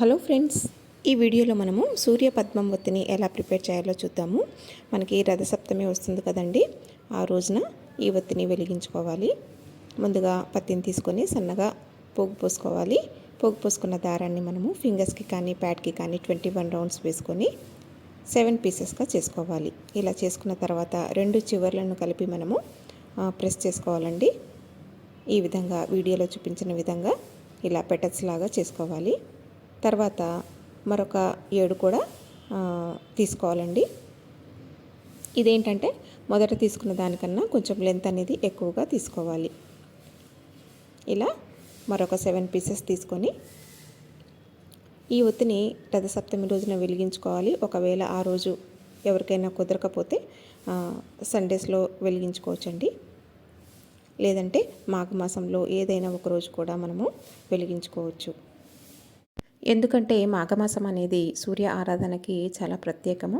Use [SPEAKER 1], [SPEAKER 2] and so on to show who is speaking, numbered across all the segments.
[SPEAKER 1] Hello friends ఈ వీడియోలో మనము సూర్య పద్మం ఒత్తిని ఎలా ప్రిపేర్ చేయాలో చూద్దాము. మనకి రథసప్తమి వస్తుంది కదండి ఆ రోజున ఈ ఒత్తిని వెలిగించుకోవాలి. ముందుగా పత్తిని తీసుకొని సన్నగా పోగు పోసుకోవాలి. పోగు పోసుకున్న దారాన్ని మనము ఫింగర్స్కి కానీ ప్యాడ్కి కానీ ట్వంటీ వన్ రౌండ్స్ వేసుకొని సెవెన్ పీసెస్గా చేసుకోవాలి. ఇలా చేసుకున్న తర్వాత రెండు చివర్లను కలిపి మనము ప్రెస్ చేసుకోవాలండి. ఈ విధంగా వీడియోలో చూపించిన విధంగా ఇలా పెటల్స్ లాగా చేసుకోవాలి. తర్వాత మరొక ఏడు కూడా తీసుకోవాలండి. ఇదేంటంటే మొదట తీసుకున్న దానికన్నా కొంచెం లెంత్ అనేది ఎక్కువగా తీసుకోవాలి. ఇలా మరొక సెవెన్ పీసెస్ తీసుకొని ఈ ఒత్తిని రథసప్తమి రోజున వెలిగించుకోవాలి. ఒకవేళ ఆ రోజు ఎవరికైనా కుదరకపోతే సండేస్లో వెలిగించుకోవచ్చండి. లేదంటే మాఘమాసంలో ఏదైనా ఒక రోజు కూడా మనము వెలిగించుకోవచ్చు. ఎందుకంటే మాఘమాసం అనేది సూర్య ఆరాధనకి చాలా ప్రత్యేకము.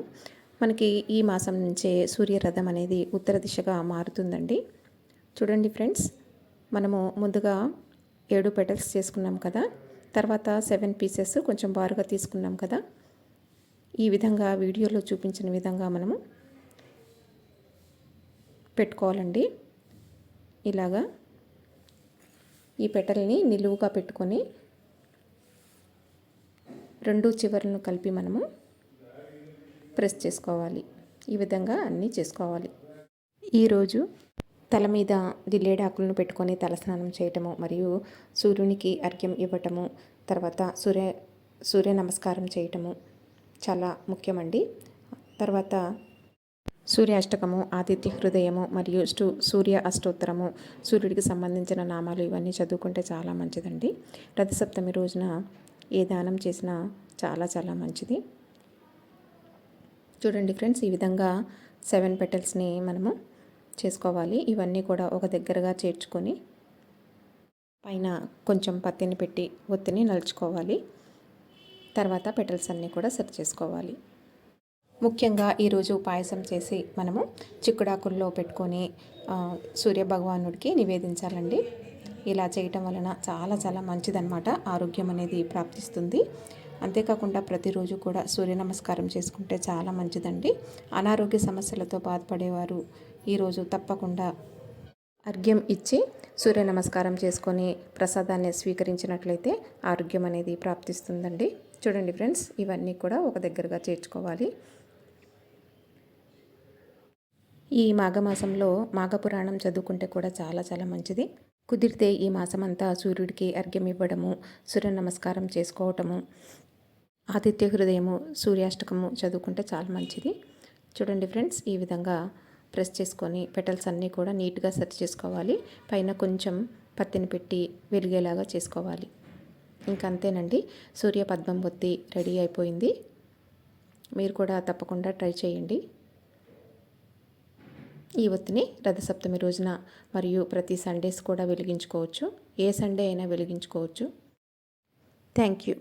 [SPEAKER 1] మనకి ఈ మాసం నుంచే సూర్యరథం అనేది ఉత్తర దిశగా మారుతుందండి. చూడండి ఫ్రెండ్స్ మనము ముందుగా ఏడు పెటల్స్ చేసుకున్నాం కదా తర్వాత సెవెన్ పీసెస్ కొంచెం బారుగా తీసుకున్నాం కదా. ఈ విధంగా వీడియోలో చూపించిన విధంగా మనము పెట్టుకోవాలండి. ఇలాగా ఈ పెటల్ని నిలువుగా పెట్టుకొని రెండు చివరలను కలిపి మనము ప్రెస్ చేసుకోవాలి. ఈ విధంగా అన్నీ చేసుకోవాలి. ఈరోజు తల మీద జిల్లేడాకులను పెట్టుకొని తలస్నానం చేయటము మరియు సూర్యునికి అర్ఘ్యం ఇవ్వటము తర్వాత సూర్య సూర్య నమస్కారం చేయటము చాలా ముఖ్యమండి. తర్వాత సూర్య అష్టకము ఆదిత్య హృదయము మరియు స్టు సూర్య అష్టోత్తరము సూర్యుడికి సంబంధించిన నామాలు ఇవన్నీ చదువుకుంటే చాలా మంచిదండి. రథసప్తమి రోజున ఏ దానం చేసినా చాలా చాలా మంచిది. చూడండి ఫ్రెండ్స్ ఈ విధంగా సెవెన్ పెటల్స్ని మనము చేసుకోవాలి. ఇవన్నీ కూడా ఒక దగ్గరగా చేర్చుకొని పైన కొంచెం పత్తిని పెట్టి ఒత్తిని నలుచుకోవాలి. తర్వాత పెటల్స్ అన్నీ కూడా సెట్ చేసుకోవాలి. ముఖ్యంగా ఈరోజు పాయసం చేసి మనము చిక్కుడాకుల్లో పెట్టుకొని సూర్య భగవానుడికి నివేదించాలండి. ఇలా చేయటం వలన చాలా చాలా మంచిదన్నమాట. ఆరోగ్యం అనేది ప్రాప్తిస్తుంది. అంతేకాకుండా ప్రతిరోజు కూడా సూర్య నమస్కారం చేసుకుంటే చాలా మంచిదండి. అనారోగ్య సమస్యలతో బాధపడేవారు ఈరోజు తప్పకుండా అర్ఘ్యం ఇచ్చి సూర్య నమస్కారం చేసుకొని ప్రసాదాన్ని స్వీకరించినట్లయితే ఆరోగ్యం అనేది ప్రాప్తిస్తుందండి. చూడండి ఫ్రెండ్స్ ఇవన్నీ కూడా ఒక దగ్గరగా చేర్చుకోవాలి. ఈ మాఘమాసంలో మాఘపురాణం చదువుకుంటే కూడా చాలా చాలా మంచిది. కుదిరితే ఈ మాసమంతా సూర్యుడికి అర్ఘ్యం ఇవ్వడము సూర్య నమస్కారం చేసుకోవటము ఆదిత్య హృదయము సూర్యాష్టకము చదువుకుంటే చాలా మంచిది. చూడండి ఫ్రెండ్స్ ఈ విధంగా ప్రెస్ చేసుకొని పెటల్స్ అన్నీ కూడా నీట్గా సెట్ చేసుకోవాలి. పైన కొంచెం పత్తిని పెట్టి వెలిగేలాగా చేసుకోవాలి. ఇంకంతేనండి సూర్య పద్మం బొత్తి రెడీ అయిపోయింది. మీరు కూడా తప్పకుండా ట్రై చేయండి. ఈ ఒత్తిని రథసప్తమి రోజున మరియు ప్రతి సండేస్ కూడా వెలిగించుకోవచ్చు. ఏ సండే అయినా వెలిగించుకోవచ్చు. Thank you